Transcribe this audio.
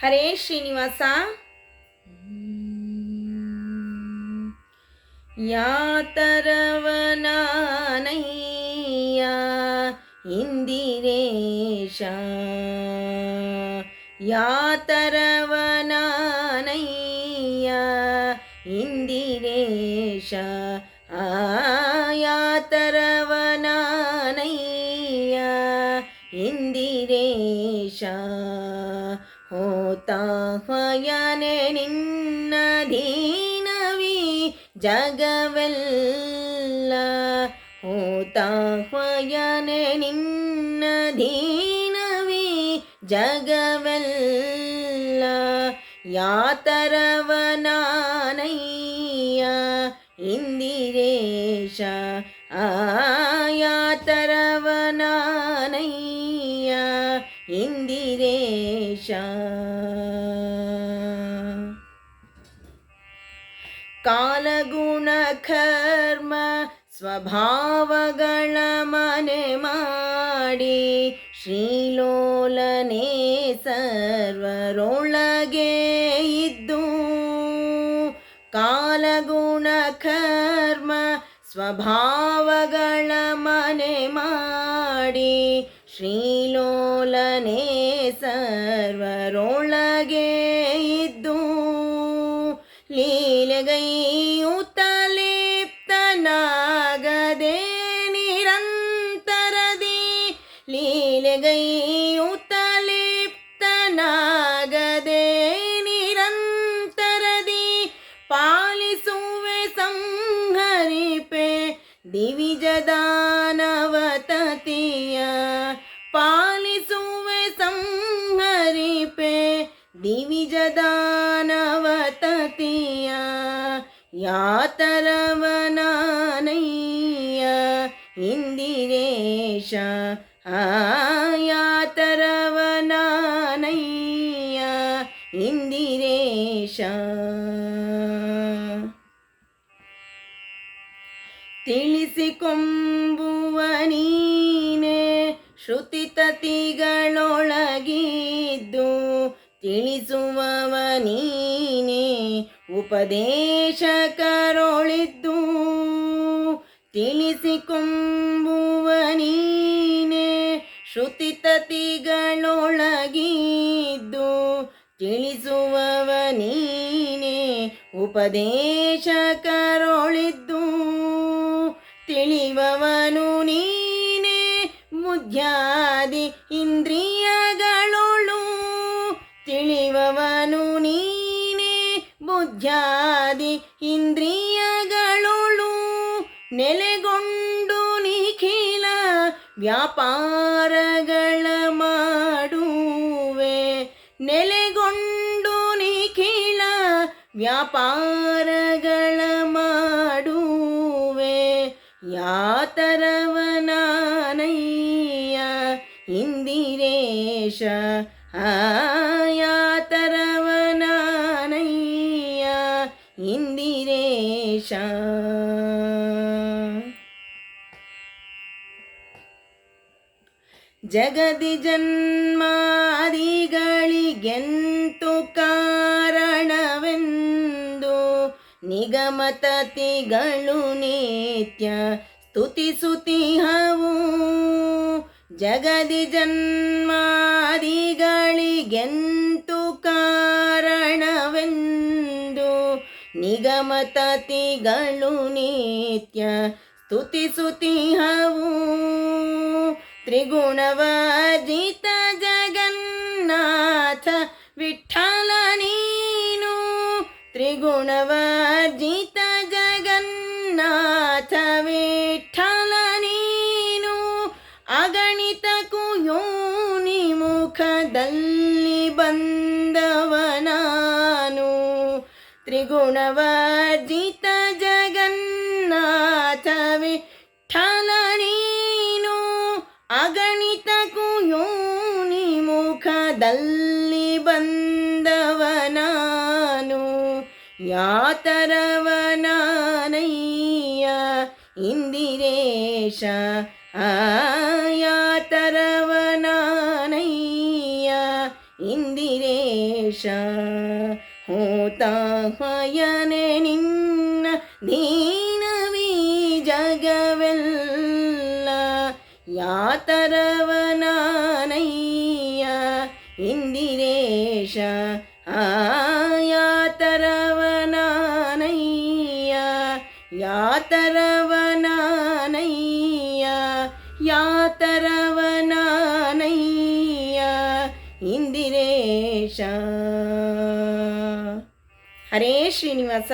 ಹರೇ ಶ್ರೀನಿವಾಸ. ಯಾತರವನಾನಯ್ಯ ಇಂದಿರೇಶ. ಯಾತರವನಾನಯ್ಯ ಇಂದಿರೇಶ. ಆಯಾತರವನಾನಯ್ಯ ಹೋತಾಹಯನೆ ನಿನ್ನ ದೀನವಿ ಜಗವೆಲ್ಲ. ಹೂತಾಹ್ವಯನೆ ನಿನ್ನ ದೀನವಿ ಜಗವೆಲ್ಲ. ಯಾತರವನಾನಯ್ಯ ಇಂದಿರೇಶ ಆಯಾತರವನಾನಯ್ಯ ಕಾಲಗುಣ ಕರ್ಮ ಸ್ವಭಾವಗಳ ಮನೆ ಮಾಡಿ ಶ್ರೀಲೋಲನೆ ಸರ್ವರೊಳಗೆ ಇದ್ದು ಕಾಲಗುಣ ಕರ್ಮ ಸ್ವಭಾವಗಳ ಮನೆ ಮಾಡಿ ಶ್ರೀಲೋಲನೆ ಸರ್ವರೊಳಗೆ ಲೀಲೆಗೈಯುತ್ತಲಿಪ್ತನಾಗದೆ ನಿರಂತರದಿ ಲೀಲೆಗೈಯುತ್ತಲಿಪ್ತನಾಗದೆ ನಿರಂತರದಿ ಪಾಲಿಸುವೆ ಸಂಹರಿಪೆ ದಿವಿಜದಾನವತತಿಯ ಪಾಲಿಸುವೆ ಸಂಹರಿಪೆ ದಿವಿಜದಾನವತತಿಯ ಯಾತರವನಾನಯ್ಯ ಇಂದಿರೇಶ ಆಯಾತರವನಾನಯ್ಯ ಇಂದಿರೇಶ. ತಿಳಿಸಿಕೊಂಬುವ ನೀನೆ ಶ್ರುತಿತತಿಗಳೊಳಗಿದ್ದು ತಿಳಿಸುವವ ನೀನೆ ಉಪದೇಶ ಕರೊಳಿದ್ದು ತಿಳಿಸಿಕೊಂಬುವ ನೀನೆ ಶ್ರುತಿತತಿಗಳೊಳಗಿದ್ದು ತಿಳಿಸುವವ ನೀನೆ ಉಪದೇಶ ಕರೊಳಿದ್ದು ತಿಳಿವವನು ನೀನೆ ಮುದ್ಯಾದಿ ಇಂದ್ರಿಯಗಳೊಳು ಬುದ್ಧ್ಯಾದಿ ಇಂದ್ರಿಯಗಳೊಳು ನೆಲೆಗೊಂಡು ನಿಖಿಲ ವ್ಯಾಪಾರಗಳ ಮಾಡುವೆ. ನೆಲೆಗೊಂಡು ನಿಖಿಲ ವ್ಯಾಪಾರಗಳ ಮಾಡುವೆ. ಯಾತರವನಾನಯ್ಯ ಜಗದಿ ಜನ್ಮಾದಿಗಳಿಗೆಂತು ಕಾರಣವೆಂದು ನಿಗಮತತಿಗಳು ನಿತ್ಯ ಸ್ತುತಿಸುತಿಹವು ಜಗದಿ ಜನ್ಮಾದಿಗಳಿಗೆಂತು ಕಾರಣವೆಂದು ನಿಗಮತತಿಗಳು ನಿತ್ಯ ಸ್ತುತಿಸುತಿಹವು ತ್ರಿಗುಣವರ್ಜಿತ ಜಗನ್ನಾಥ ವಿಠಲ ನೀನು. ತ್ರಿಗುಣವರ್ಜಿತ ಜಗನ್ನಾಥ ವಿಠಲ ನೀನು. ಅಗಣಿತ ಕುಯೋನಿ ಮುಖದಲ್ಲಿ ಬಂದವನಾನು. ತ್ರಿಗುಣವರ್ಜಿತ ಜಗನ್ನಾಥ ವಿಠಲ ಮುಖದಲ್ಲಿ ಬಂದವನಾನು ಯಾತರವನಾನಯ್ಯ ಇಂದಿರೇಶ ಆಯಾತರವನಾನಯ್ಯ ಇಂದಿರೇಶ ಹೋತಾಹಯನೆ ನಿನ್ನ ದೀನವಿ ಜಗವೆಲ್ಲ ಯಾತರವನಾನಯ್ಯ ಇಂದಿರೇಶ ಆಯಾತರವನಾನಯ್ಯ ಯಾತರವನಾನಯ್ಯ ಯಾತರವನಾನಯ್ಯ ಇಂದಿರೇಶ. ಹರೇ ಶ್ರೀನಿವಾಸ.